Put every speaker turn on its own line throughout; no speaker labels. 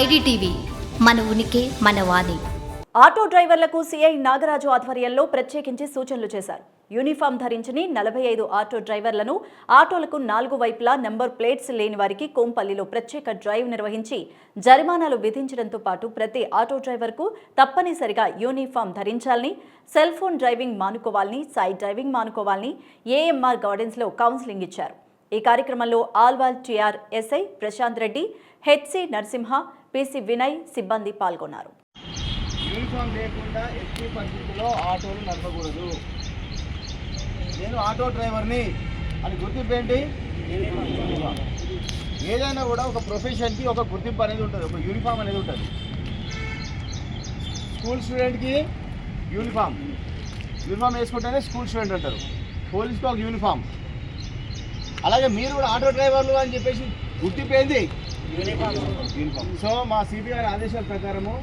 IDTV మన ఉనికి మన వాణి.
ఆటో డ్రైవర్లకు సీఐ నాగరాజు ఆధ్వర్యంలో ప్రత్యేకించి సూచనలు చేశారు. యూనిఫామ్ ధరించని నలభై ఐదు ఆటో డ్రైవర్లను ఆటోలకు నాలుగు వైపులా నెంబర్ ప్లేట్స్ లేని వారికి కోంపల్లిలో ప్రత్యేక డ్రైవ్ నిర్వహించి జరిమానాలు విధించడంతో పాటు ప్రతి ఆటో డ్రైవర్కు తప్పనిసరిగా యూనిఫామ్ ధరించాలని సెల్ ఫోన్ డ్రైవింగ్ మానుకోవాలని సైడ్ డ్రైవింగ్ మానుకోవాలని ఏఎంఆర్ గార్డెన్స్లో కౌన్సిలింగ్ ఇచ్చారు. ఈ కార్యక్రమంలో Alwal TR SI Prashanth Reddy HC Narasimha PC Vinay సిబ్బంది పాల్గొన్నారు.
యూనిఫామ్ లేకుండా ఎట్టి పరిస్థితుల్లో ఆటోలు నడపకూడదు. నేను ఆటో డ్రైవర్ని అని గుర్తింపు ఏంటి ఏదైనా కూడా ఒక ప్రొఫెషన్కి ఒక గుర్తింపు అనేది ఉంటుంది ఒక యూనిఫామ్ అనేది ఉంటుంది. స్కూల్ స్టూడెంట్కి యూనిఫామ్. యూనిఫామ్ వేసుకుంటేనే స్కూల్ స్టూడెంట్ అంటారు. పోలీస్కి ఒక యూనిఫామ్. అలాగే మీరు కూడా ఆటో డ్రైవర్లు అని చెప్పేసి గుర్తింపు ఏంది యూనిఫామ్ సో మా గారి ఆదేశాల ప్రకారము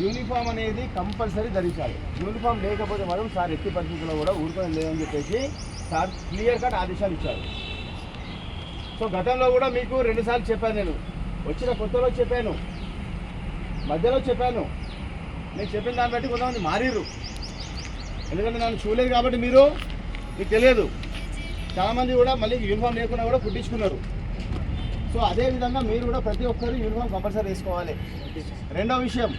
యూనిఫామ్ అనేది కంపల్సరీ ధరించాలి. యూనిఫామ్ లేకపోతే మనం సార్ ఎట్టి పరిస్థితుల్లో కూడా ఊరుకొని లేదని చెప్పేసి సార్ క్లియర్ కట్ ఆదేశాలు ఇచ్చారు. సో గతంలో కూడా మీకు రెండుసార్లు చెప్పాను నేను. వచ్చిన కొత్తలో చెప్పాను. మధ్యలో చెప్పాను. నేను చెప్పిన దాన్ని బట్టి కొంతమంది మారిర్రు. ఎందుకంటే నన్ను చూడలేదు కాబట్టి మీరు మీకు తెలియదు. చాలామంది కూడా మళ్ళీ యూనిఫామ్ లేకుండా కూడా కుట్టించుకున్నారు. సో అదేవిధంగా మీరు కూడా ప్రతి ఒక్కరు యూనిఫామ్ కంపల్సరీ వేసుకోవాలి. రెండో విషయం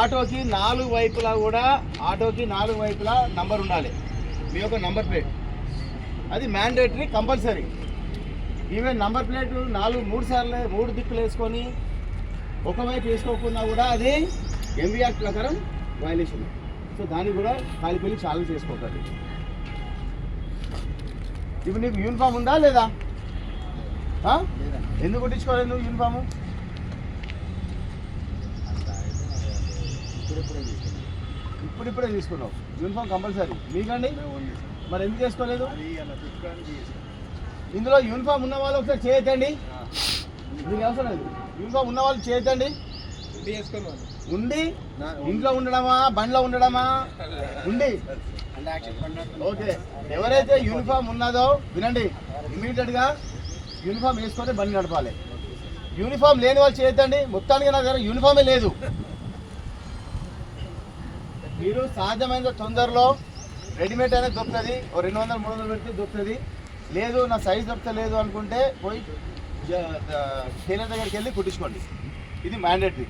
ఆటోకి నాలుగు వైపులా కూడా ఆటోకి నాలుగు వైపులా నంబర్ ఉండాలి. మీ యొక్క నంబర్ ప్లేట్ అది mandatory compulsory even number plate నాలుగు మూడు సార్లు మూడు దిక్కులు వేసుకొని ఒకవైపు వేసుకోకుండా కూడా అది ఎంవీఆర్ ప్రకారం వైలేషన్ సో దాన్ని కూడా కాలిపోయి ఛాలెంజ్ చేసుకోకండి. ఇప్పుడు నీకు యూనిఫామ్ ఉందా లేదా? ఎందుకు కొట్టించుకోలేదు నువ్వు యూనిఫాము ఇప్పుడిప్పుడే తీసుకున్నావు. యూనిఫామ్ కంపల్సరీ మీకండి. మరి ఎందుకు చేసుకోలేదు? ఇందులో యూనిఫామ్ ఉన్న వాళ్ళు ఒకసారి చేయొద్దండి. దీనికి అవసరం లేదు. యూనిఫామ్ ఉన్న వాళ్ళు చేయొద్దండి. ఉండి ఇంట్లో ఉండడమా? బండ్లో ఉండడమా? ఉండి. ఓకే. ఎవరైతే యూనిఫామ్ ఉన్నదో వినండి ఇమీడియట్గా యూనిఫామ్ వేసుకొని బండి నడపాలి. యూనిఫామ్ లేని వాళ్ళు చేయొద్దండి. మొత్తానికి నా దగ్గర యూనిఫామే లేదు. మీరు సాధ్యమైన తొందరలో రెడీమేడ్ అనేది దొరుకుతుంది. ఓ రెండు వందలు మూడు వందలు పెడితే దొరుకుతుంది. లేదు నా సైజ్ దొరకలేదు అనుకుంటే పోయి టైలర్ దగ్గరికి వెళ్ళి కుట్టించుకోండి. ఇది మ్యాండేటరీ.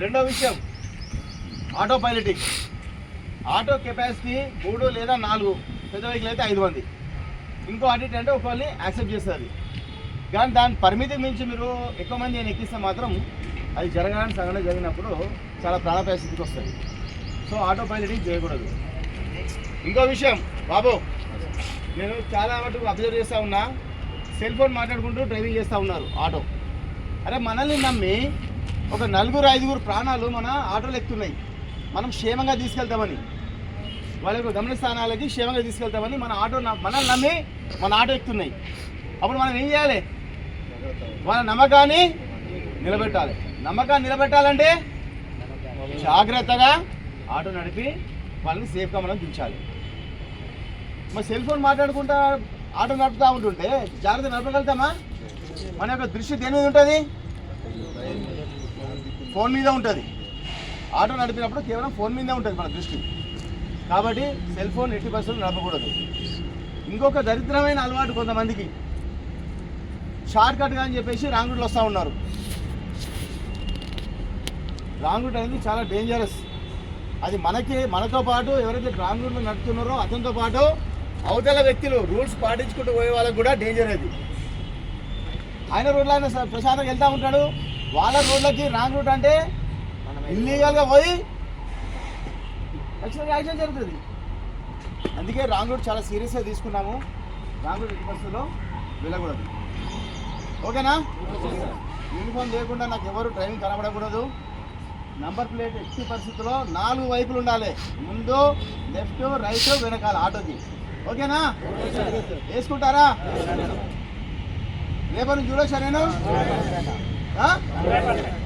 రెండో విషయం. Auto piloting. ఆటో కెపాసిటీ మూడు లేదా నాలుగు పెద్ద వెహికల్ అయితే ఐదు మంది. ఇంకో ఆడిట్ అంటే ఒకళ్ళని యాక్సెప్ట్ చేస్తుంది కానీ దాని పరిమితి మించి మీరు ఎక్కువ మంది నేను ఎక్కిస్తే మాత్రం అది జరగాలని సంఘటన జరిగినప్పుడు చాలా ప్రాణ స్థితికి వస్తుంది. సో ఆటో పైలటింగ్ చేయకూడదు. ఇంకో విషయం బాబు నేను చాలా మటుకు అబ్జర్వ్ చేస్తూ ఉన్నా. సెల్ ఫోన్ మాట్లాడుకుంటూ డ్రైవింగ్ చేస్తూ ఉన్నారు ఆటో. అరే మనల్ని నమ్మి ఒక నలుగురు ఐదుగురు ప్రాణాలు మన ఆటోలు ఎక్కుతున్నాయి. మనం క్షేమంగా తీసుకెళ్తామని. వాళ్ళ యొక్క గమన స్థానాలకి క్షేమంగా తీసుకెళ్తామని మన ఆటో మనల్ని నమ్మి మన ఆటో ఎక్కుతున్నాయి. అప్పుడు మనం ఏం చేయాలి? వాళ్ళ నమ్మకాన్ని నిలబెట్టాలి. నమ్మకాన్ని నిలబెట్టాలంటే జాగ్రత్తగా ఆటో నడిపి వాళ్ళని సేఫ్గా మనం దించాలి. మరి సెల్ ఫోన్ మాట్లాడుకుంటా ఆటో నడుపుతూ ఉంటుంటే జాగ్రత్త నడపగలుగుతామా? మన యొక్క దృష్టి దేని మీద ఉంటుంది? ఫోన్ మీద ఉంటుంది. ఆటో నడిపినప్పుడు కేవలం ఫోన్ మీదే ఉంటుంది మన దృష్టి. కాబట్టి సెల్ ఫోన్ ఎట్టి బస్సులు నడపకూడదు. ఇంకొక దరిద్రమైన అలవాటు కొంతమందికి. షార్ట్ కట్గా అని చెప్పేసి రాంగ్ రూట్లో వస్తూ ఉన్నారు. రాంగ్ రూట్ అనేది చాలా డేంజరస్ అది మనకి మనతో పాటు ఎవరైతే రాంగ్ రూట్లో నడుపుతున్నారో అతనితో పాటు అవతల వ్యక్తులు రూల్స్ పాటించుకుంటూ పోయే వాళ్ళకి కూడా డేంజర్ అది ఆయన రోడ్లో ఆయన ప్రశాంతంగా వెళ్తూ ఉంటాడు. వాళ్ళ రోడ్లకి రాంగ్ రూట్ అంటే ఇల్లీగల్గా పోయి యాక్చువల్గా యాక్షన్ జరుగుతుంది. అందుకే రాంగ్ రూట్ చాలా సీరియస్గా తీసుకున్నాము. రాంగ్ రూట్ ఎట్టి పరిస్థితుల్లో వెళ్ళకూడదు. ఓకేనా? యూనిఫామ్ లేకుండా నాకు ఎవరు డ్రైవింగ్ కనబడకూడదు. నంబర్ ప్లేట్ ఎట్టి పరిస్థితుల్లో నాలుగు వైపులు ఉండాలి. ముందు లెఫ్ట్ రైట్ వెనకాల ఆటోకి. ఓకేనా? వేసుకుంటారా? రేపటి నుంచి చూడొచ్చా నేను? 啊？